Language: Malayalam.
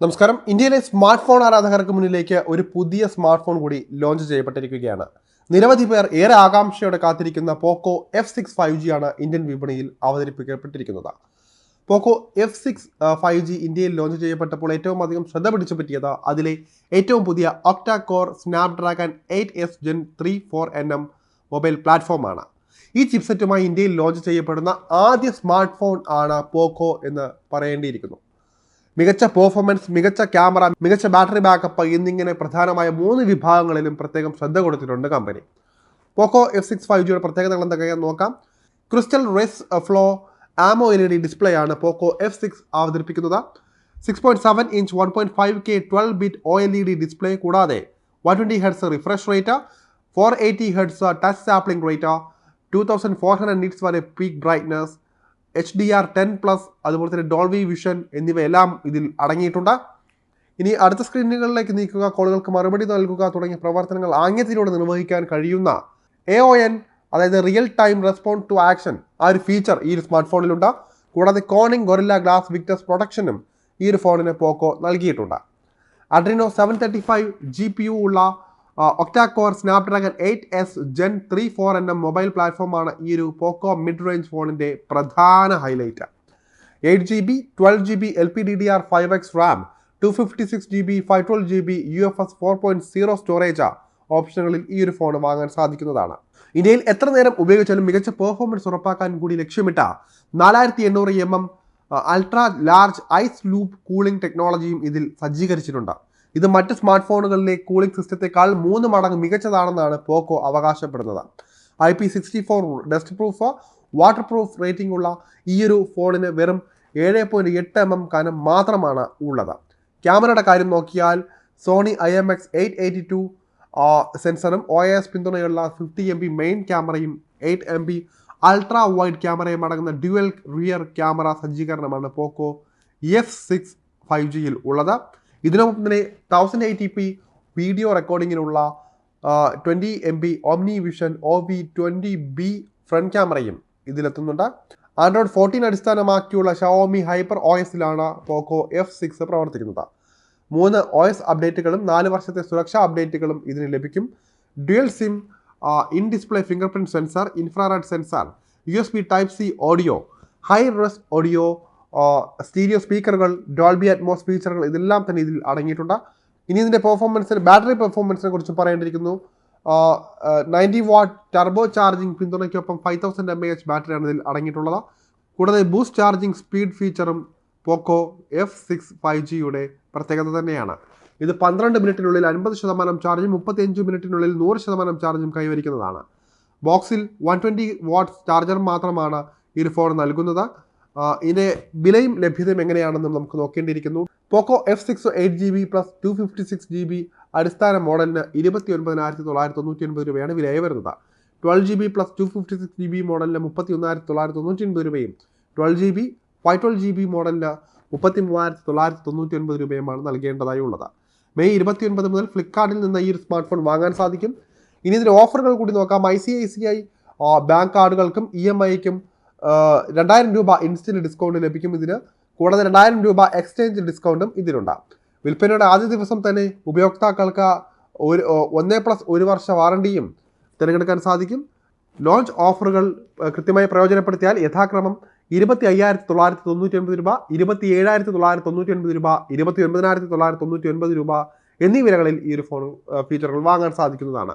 നമസ്കാരം. ഇന്ത്യയിലെ സ്മാർട്ട് ഫോൺ ആരാധകർക്ക് മുന്നിലേക്ക് ഒരു പുതിയ സ്മാർട്ട് ഫോൺ കൂടി ലോഞ്ച് ചെയ്യപ്പെട്ടിരിക്കുകയാണ്. നിരവധി പേർ ഏറെ ആകാംക്ഷയോടെ കാത്തിരിക്കുന്ന Poco F six five G ആണ് ഇന്ത്യൻ വിപണിയിൽ അവതരിപ്പിക്കപ്പെട്ടിരിക്കുന്നത്. Poco F six five G ഇന്ത്യയിൽ ലോഞ്ച് ചെയ്യപ്പെട്ടപ്പോൾ ഏറ്റവും അധികം ശ്രദ്ധ പിടിച്ചു പറ്റിയത് അതിലെ ഏറ്റവും പുതിയ octa core Snapdragon eight S gen three four N M mobile പ്ലാറ്റ്ഫോമാണ് ഈ ചിപ്സെറ്റുമായി ഇന്ത്യയിൽ ലോഞ്ച് ചെയ്യപ്പെടുന്ന ആദ്യ സ്മാർട്ട് ഫോൺ ആണ് പോക്കോ എന്ന് പറയേണ്ടിയിരിക്കുന്നു. മികച്ച പെർഫോമൻസ് മികച്ച ക്യാമറ മികച്ച ബാറ്ററി ബാക്കപ്പ് എന്നിങ്ങനെ പ്രധാനമായ മൂന്ന് വിഭാഗങ്ങളിലും പ്രത്യേകം ശ്രദ്ധ കൊടുത്തിട്ടുണ്ട് company Poco F six five ജിയുടെ പ്രത്യേകതകൾ എന്തൊക്കെയാണെന്ന് നോക്കാം. Crystal res flow E D display ആണ് പോക്കോ എഫ് സിക്സ് അവതരിപ്പിക്കുന്നത്. Six point seven inch one point five K twelve bit O L E D display കൂടാതെ one twenty hertz refresh rate four eighty hertz touch sampling rate two thousand four hundred nits വരെ peak brightness H D R ten plus അതുപോലെ തന്നെ ഡോൾവി വിഷൻ എന്നിവയെല്ലാം ഇതിൽ അടങ്ങിയിട്ടുണ്ട്. ഇനി അടുത്ത സ്ക്രീനുകളിലേക്ക് നീക്കുക. കോളുകൾക്ക് മറുപടി നൽകുക തുടങ്ങിയ പ്രവർത്തനങ്ങൾ ആംഗ്യത്തിലൂടെ നിർവഹിക്കാൻ കഴിയുന്ന എ ഒ എൻ അതായത് real time respond to action ആ ഒരു ഫീച്ചർ ഈ ഒരു സ്മാർട്ട് ഫോണിലുണ്ട് കൂടാതെ കോണിംഗ് ഗൊറില്ല ഗ്ലാസ് വിക്ടസ് പ്രൊട്ടക്ഷനും ഈ ഒരു ഫോണിന് പോക്കോ നൽകിയിട്ടുണ്ട്. Adreno seven thirty five G P U ഉള്ള octa core Snapdragon eight S gen three four എന്ന മൊബൈൽ പ്ലാറ്റ്ഫോമാണ് ഈ ഒരു പോക്കോ മിഡ് റേഞ്ച് ഫോണിന്റെ പ്രധാന highlight eight G B twelve G B L P D D R five X RAM two fifty six G B five twelve G B U F S four point zero storage ഓപ്ഷനുകളിൽ ഈ ഒരു ഫോൺ വാങ്ങാൻ സാധിക്കുന്നതാണ്. ഇന്ത്യയിൽ എത്ര നേരം ഉപയോഗിച്ചാലും മികച്ച പെർഫോമൻസ് ഉറപ്പാക്കാൻ കൂടി ലക്ഷ്യമിട്ട നാലായിരത്തി എണ്ണൂറ് M M ultra large ice loop cooling ടെക്നോളജിയും ഇതിൽ സജ്ജീകരിച്ചിട്ടുണ്ട്. ഇത് മറ്റ് സ്മാർട്ട് ഫോണുകളിലെ കൂളിംഗ് സിസ്റ്റത്തെക്കാൾ മൂന്ന് മടങ്ങ് മികച്ചതാണെന്നാണ് പോക്കോ അവകാശപ്പെടുന്നത്. I P sixty four dust proof water proof rating ഉള്ള ഈയൊരു ഫോണിന് വെറും ഏഴ് പോയിന്റ് എട്ട് എം എം കനം മാത്രമാണ് ഉള്ളത്. ക്യാമറയുടെ കാര്യം നോക്കിയാൽ Sony I M X eight eighty two സെൻസറും O S പിന്തുണയുള്ള ഫിഫ്റ്റി എം ബി മെയിൻ ക്യാമറയും eight M B ultra wide ക്യാമറയും അടങ്ങുന്ന ഡ്യുവൽ റിയർ ക്യാമറ സജ്ജീകരണമാണ് പോക്കോ എഫ് സിക്സ് ഫൈവ് ജിയിൽ ഉള്ളത്. ഇതിനൊപ്പം തന്നെ thousand eighty P video റെക്കോർഡിങ്ങിനുള്ള twenty M B Omni vision O V twenty B front ക്യാമറയും ഇതിലെത്തുന്നുണ്ട്. ആൻഡ്രോയിഡ് ഫോർട്ടീൻ അടിസ്ഥാനമാക്കിയുള്ള ഷവോമി ഹൈപ്പർ ഒ എസിലാണ് പോക്കോ എഫ് സിക്സ് പ്രവർത്തിക്കുന്നത്. മൂന്ന് ഒ എസ് അപ്ഡേറ്റുകളും നാല് വർഷത്തെ സുരക്ഷാ അപ്ഡേറ്റുകളും ഇതിന് ലഭിക്കും. Dual SIM in display finger print sensor infrared sensor U S B type C audio hi res audio stereo സ്പീക്കറുകൾ Dolby Atmos ഫീച്ചറുകൾ ഇതെല്ലാം തന്നെ ഇതിൽ അടങ്ങിയിട്ടുണ്ട്. ഇനി ഇതിന്റെ പെർഫോമൻസിന് ബാറ്ററി പെർഫോമൻസിനെ കുറിച്ച് പറയേണ്ടിയിരിക്കുന്നു. Ninety watt turbo charging പിന്തുണയ്ക്കൊപ്പം five thousand m A h ബാറ്ററിയാണ് ഇതിൽ അടങ്ങിയിട്ടുള്ളത്. കൂടാതെ ബൂസ്റ്റ് ചാർജിങ് സ്പീഡ് ഫീച്ചറും പോക്കോ എഫ് സിക്സ് ഫൈവ് ജിയുടെ പ്രത്യേകത തന്നെയാണ്. ഇത് പന്ത്രണ്ട് മിനിറ്റിനുള്ളിൽ അൻപത് ശതമാനം ചാർജും മുപ്പത്തിയഞ്ച് മിനിറ്റിനുള്ളിൽ നൂറ് ശതമാനം ചാർജും കൈവരിക്കുന്നതാണ്. ബോക്സിൽ വൺ ട്വന്റി വാട്ട്സ് ചാർജർ മാത്രമാണ് ഈ ഫോൺ നൽകുന്നത്. ഇതിന്റെ വിലയും ലഭ്യതയും എങ്ങനെയാണെന്നും നമുക്ക് നോക്കേണ്ടിയിരിക്കുന്നു. Poco F six eight G B plus two fifty six G B അടിസ്ഥാന മോഡലിന് ഇരുപത്തി ഒൻപതിനായിരത്തി തൊള്ളായിരത്തി തൊണ്ണൂറ്റി ഒൻപത് രൂപയാണ് വിലയായി വരുന്നത്. Twelve G B plus two fifty six G B മോഡലിന് മുപ്പത്തി ഒന്നായിരത്തി തൊള്ളായിരത്തി തൊണ്ണൂറ്റി ഒൻപത് രൂപയും twelve G B five twelve G B മോഡലിന് മുപ്പത്തി മൂവായിരത്തി തൊള്ളായിരത്തി തൊണ്ണൂറ്റി ഒൻപത് രൂപയുമാണ് നൽകേണ്ടതായി ഉള്ളത്. മെയ് ഇരുപത്തി ഒൻപത് മുതൽ ഫ്ലിപ്കാർട്ടിൽ നിന്ന് ഈ ഒരു സ്മാർട്ട് ഫോൺ വാങ്ങാൻ സാധിക്കും. ഇനി ഇതിന്റെ ഓഫറുകൾ കൂടി നോക്കാം. I C I C I bank കാർഡുകൾക്കും E M ഐക്കും രണ്ടായിരം രൂപ ഇൻസ്റ്റന്റ് ഡിസ്കൗണ്ട് ലഭിക്കും ഇതിന്. കൂടാതെ രണ്ടായിരം രൂപ എക്സ്ചേഞ്ച് ഡിസ്കൗണ്ടും ഇതിലുണ്ടാകും വിൽപ്പനയുടെ ആദ്യ ദിവസം തന്നെ ഉപയോക്താക്കൾക്ക് ഒരു ഒന്നേ പ്ലസ് ഒരു വർഷ വാറണ്ടിയും തിരഞ്ഞെടുക്കാൻ സാധിക്കും. ലോഞ്ച് ഓഫറുകൾ കൃത്യമായി പ്രയോജനപ്പെടുത്തിയാൽ യഥാക്രമം ഇരുപത്തി അയ്യായിരത്തി തൊള്ളായിരത്തി തൊണ്ണൂറ്റി ഒൻപത് രൂപ ഇരുപത്തി ഏഴായിരത്തി തൊള്ളായിരത്തി തൊണ്ണൂറ്റി ഒൻപത് രൂപ ഇരുപത്തി ഒൻപതിനായിരത്തി തൊള്ളായിരത്തി തൊണ്ണൂറ്റി ഒൻപത് രൂപ എന്നീ വിലകളിൽ ഈ ഒരു ഫോൺ ഫീച്ചറുകൾ വാങ്ങാൻ സാധിക്കുന്നതാണ്.